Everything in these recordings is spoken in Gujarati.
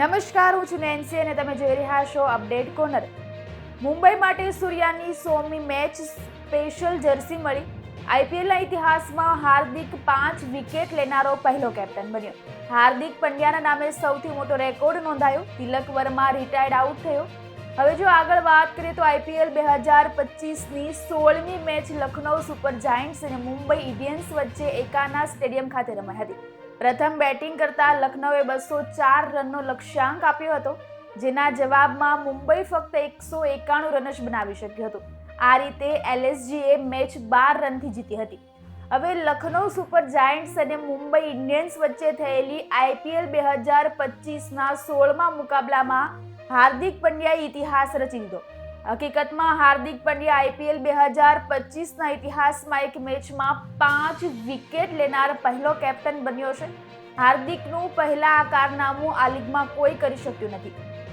નમસ્કાર, હું છું નેન્સી અને તમે જોઈ રહ્યા છો અપડેટ કોર્નર મુંબઈ માટે સૂર્યાની સોમી મેચ સ્પેશિયલ જર્સી મળી. આઈપીએલના ઇતિહાસમાં હાર્દિક પાંચ વિકેટ લેનારો પહેલો કેપ્ટન બન્યો. હાર્દિક પંડ્યાના નામે સૌથી મોટો રેકોર્ડ નોંધાયો. તિલક વર્મા રિટાયર્ડ આઉટ થયો. હવે જો આગળ વાત કરીએ તો આઈપીએલ બે હજાર પચીસની સોળમી મેચ લખનૌ સુપર જાયન્ટ્સ અને મુંબઈ ઇન્ડિયન્સ વચ્ચે એકાના સ્ટેડિયમ ખાતે રમાઈ હતી. પ્રથમ બેટિંગ કરતા લખનૌએ બસો ચાર રનનો લક્ષ્યાંક આપ્યો હતો, જેના જવાબમાં મુંબઈ ફક્ત એકસો એકાણું રન જ બનાવી શક્યું હતું. આ રીતે એલએસજીએ મેચ બાર રનથી જીતી હતી. હવે લખનૌ સુપર જાયન્ટ્સ અને મુંબઈ ઇન્ડિયન્સ વચ્ચે થયેલી આઈપીએલ બે હજાર પચીસના સોળમા મુકાબલામાં હાર્દિક પંડ્યાએ ઇતિહાસ રચી દીધો. હકીકતમાં હાર્દિક પંડ્યા આઈપીએલ બે હજાર પચીસના ઇતિહાસમાં એક મેચમાં પાંચ વિકેટ લેનાર પહેલો કેપ્ટન બન્યો છે. હાર્દિકનું પહેલા આ કારનામું આ લીગમાં કોઈ કરી શક્યું નથી.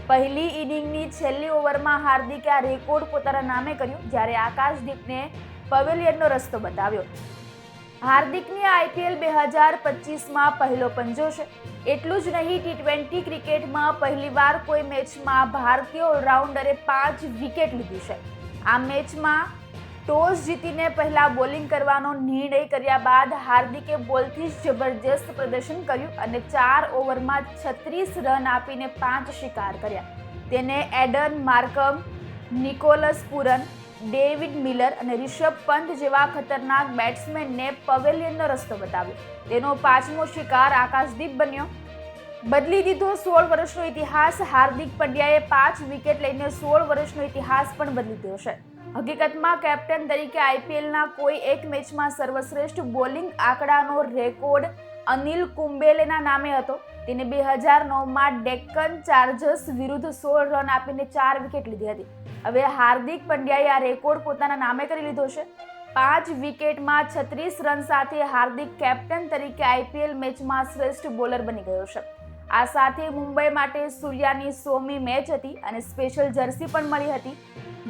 પહેલી ઇનિંગની છેલ્લી ઓવરમાં હાર્દિકે આ રેકોર્ડ પોતાના નામે કર્યું, જ્યારે આકાશદીપને પવેલિયનનો રસ્તો બતાવ્યો. હાર્દિકની આઈપીએલ બે હજાર પચીસમાં પહેલો પંજો છે. એટલું જ નહીં, ટી ટ્વેન્ટી ક્રિકેટમાં પહેલીવાર કોઈ મેચમાં ભારતીય ઓલરાઉન્ડરે પાંચ વિકેટ લીધી છે. આ મેચમાં ટોસ જીતીને પહેલાં બોલિંગ કરવાનો નિર્ણય કર્યા બાદ હાર્દિકે બોલથી જ જબરજસ્ત પ્રદર્શન કર્યું અને ચાર ઓવરમાં છત્રીસ રન આપીને પાંચ શિકાર કર્યા. તેને Aiden Markram, Nicholas Pooran David Miller અને રિષભ પંત જેવા ખતરનાક બેટ્સમેનને પવેલિયનનો રસ્તો બતાવ્યો. તેનો પાંચમો શિકાર આકાશદીપ બન્યો. બદલી દીધો સોળ વર્ષનો ઇતિહાસ. હાર્દિક પંડ્યાએ પાંચ વિકેટ લઈને સોળ વર્ષનો ઇતિહાસ પણ બદલી દીધો છે. હકીકતમાં કેપ્ટન તરીકે આઈપીએલના કોઈ એક મેચમાં સર્વશ્રેષ્ઠ બોલિંગ આંકડાનો રેકોર્ડ અનિલ કુંબેલેના નામે હતો. તેને બે હજાર નવમાં ડેક્કન ચાર્જર્સ વિરુદ્ધ સોળ રન આપીને ચાર વિકેટ લીધી હતી. હવે હાર્દિક પંડ્યાએ આ રેકોર્ડ પોતાના નામે કરી લીધો છે. પાંચ વિકેટમાં છત્રીસ રન સાથે હાર્દિક કેપ્ટન તરીકે આઈપીએલ મેચમાં શ્રેષ્ઠ બોલર બની ગયો છે. આ સાથે મુંબઈ માટે સૂર્યાની સોમી મેચ હતી અને સ્પેશિયલ જર્સી પણ મળી હતી.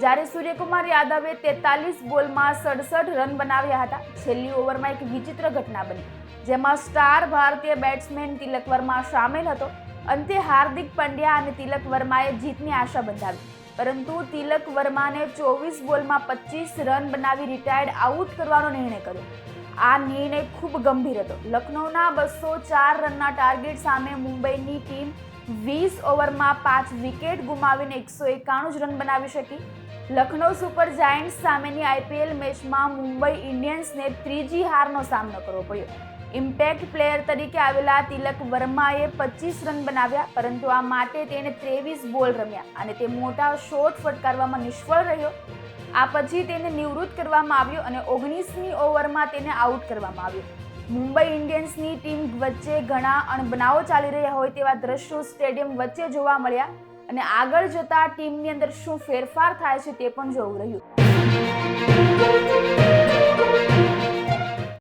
જ્યારે સૂર્યકુમાર યાદવે તેતાલીસ બોલમાં સડસઠ રન બનાવ્યા હતા, છેલ્લી ઓવરમાં એક વિચિત્ર ઘટના બની, જેમાં સ્ટાર ભારતીય બેટ્સમેન તિલક વર્મા સામેલ હતો. અંતે હાર્દિક પંડ્યા અને તિલક વર્માએ જીતની આશા બંધાવી. પરંતુ તિલક વર્માને ચોવીસ બોલમાં પચીસ રન બનાવી રિટાયર્ડ આઉટ કરવાનો નિર્ણય કર્યો. આ નિર્ણય ખૂબ ગંભીર હતો. લખનૌના બસો ચાર રનના ટાર્ગેટ સામે મુંબઈની ટીમ વીસ ઓવરમાં પાંચ વિકેટ ગુમાવીને એકસો એકાણું જ રન બનાવી શકી. લખનૌ સુપર જાયન્ટ્સ સામેની આઈપીએલ મેચમાં મુંબઈ ઇન્ડિયન્સને ત્રીજી હારનો સામનો કરવો પડ્યો. ઇમ્પેક્ટ પ્લેયર તરીકે આવેલા તિલક વર્માએ પચીસ રન બનાવ્યા, પરંતુ આ માટે તેણે ત્રેવીસ બોલ રમ્યા અને તે મોટા શોટ ફટકારવામાં નિષ્ફળ રહ્યો. આ પછી તેને નિવૃત્ત કરવામાં આવ્યો અને ઓગણીસમી ઓવરમાં તેને આઉટ કરવામાં આવ્યો. મુંબઈ ઇન્ડિયન્સની ટીમ વચ્ચે ઘણા અણબનાવો ચાલી રહ્યા હોય તેવા દ્રશ્યો સ્ટેડિયમ વચ્ચે જોવા મળ્યા અને આગળ જતા ટીમની અંદર શું ફેરફાર થાય છે તે પણ જોવું રહ્યું.